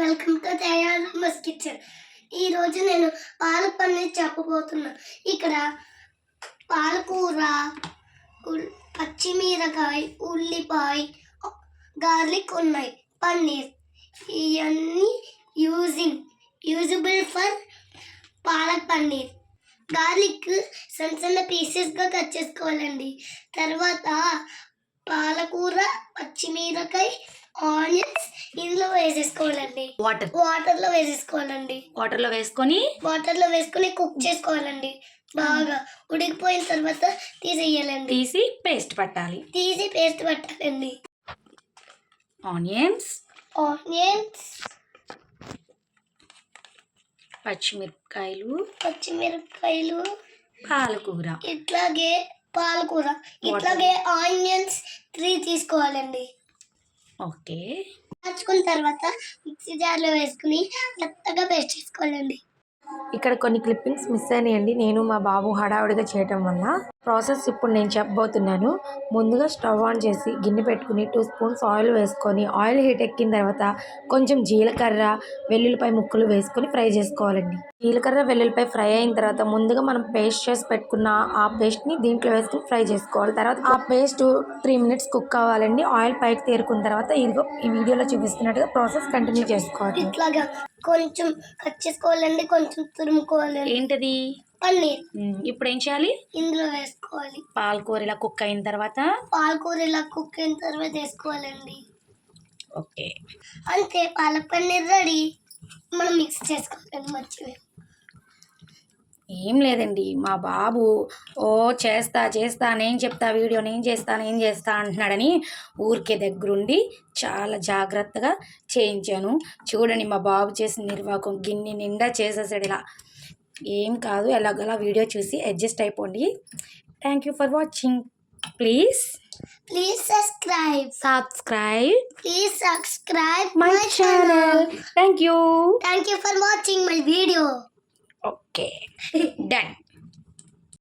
Welcome to దయాలమ్మస్ kitchen. ఈరోజు నేను పాలక్ పన్నీర్ చెప్పబోతున్నా. ఇక్కడ పాలకూర ఉల్- పచ్చిమిరకాయ ఉల్లిపాయ గార్లిక్ ఉన్నాయి. పన్నీర్. ఇవన్నీ using usable for palak paneer. Garlic సన్న సన్న పీసెస్గా కట్ చేసుకోవాలండి. తర్వాత పాలకూర పచ్చిమిరకాయ ఆనియన్స్ ఇందులో వేసేసుకోవాలండి. వాటర్ వాటర్లో వేసేసుకోవాలండి. వాటర్లో వేసుకొని వాటర్లో వేసుకొని కుక్ చేసుకోవాలండి. బాగా ఉడికిపోయిన తర్వాత తీసేయాలండి. తీసి పేస్ట్ పట్టాలి. తీసి పేస్ట్ పెట్టాలండి. ఆనియన్స్ ఆనియన్స్ పచ్చిమిరపకాయలు. పచ్చిమిరపకాయలు. పాలకూర. ఇట్లాగే పాలకూర. ఇట్లాగే ఆనియన్స్ త్రీ తీసుకోవాలండి. ఓకే పచ్చుకున్న తర్వాత మిక్సీ జార్లో వేసుకుని మెత్తగా పేస్ట్ చేసుకోవాలండి. ఇక్కడ కొన్ని క్లిప్పింగ్స్ మిస్ అయినాయండి. నేను మా బాబు హడావుడిగా చేయటం వల్ల. ప్రాసెస్ ఇప్పుడు నేను చెప్పబోతున్నాను. ముందుగా స్టవ్ ఆన్ చేసి గిన్నె పెట్టుకుని టూ స్పూన్స్ ఆయిల్ వేసుకొని ఆయిల్ హీట్ ఎక్కిన తర్వాత కొంచెం జీలకర్ర వెల్లుల్లిపాయ ముక్కలు వేసుకొని ఫ్రై చేసుకోవాలండి. జీలకర్ర వెల్లుల్లిపాయ ఫ్రై అయిన తర్వాత ముందుగా మనం పేస్ట్ చేసి పెట్టుకున్న ఆ పేస్ట్ని దీంట్లో వేసుకుని ఫ్రై చేసుకోవాలి. తర్వాత ఆ పేస్ట్ త్రీ మినిట్స్ కుక్ అవ్వాలండి ఆయిల్ పైకి తేరుకున్న తర్వాత ఇదిగో ఈ వీడియోలో చూపిస్తున్నట్టుగా ప్రాసెస్ కంటిన్యూ చేసుకోవాలి. ఇట్లాగా కొంచెం కట్ చేసుకోవాలండి కొంచెం తురుముకోవాలండి. ఏంటది? పన్నీర్ ఇప్పుడు ఏం చేయాలి? ఇందులో వేసుకోవాలి. పాలకూర ఇలా కుక్ అయిన తర్వాత? పాలకూర ఇలా కుక్ అయిన తర్వాత వేసుకోవాలండి. ఓకే. అంతే పాలక్ పన్నీర్ రెడీ. మనం మిక్స్ చేసుకోవాలండి మంచిగా ఏం లేదండి మా బాబు ఓ చేస్తా చేస్తా నేను చెప్తా వీడియో నేను చేస్తా నేను చేస్తా అంటున్నాడని ఊరికే దగ్గరుండి చాలా జాగ్రత్తగా చేయించాను. చూడండి మా బాబు చేసిన నిర్వాహకం గిన్నె నిండా చేసేసాడు ఇలా. ఏం కాదు ఎలాగోలా వీడియో చూసి అడ్జస్ట్ అయిపోండి. Thank you for watching please please subscribe subscribe please subscribe my channel thank you thank you for watching my video okay done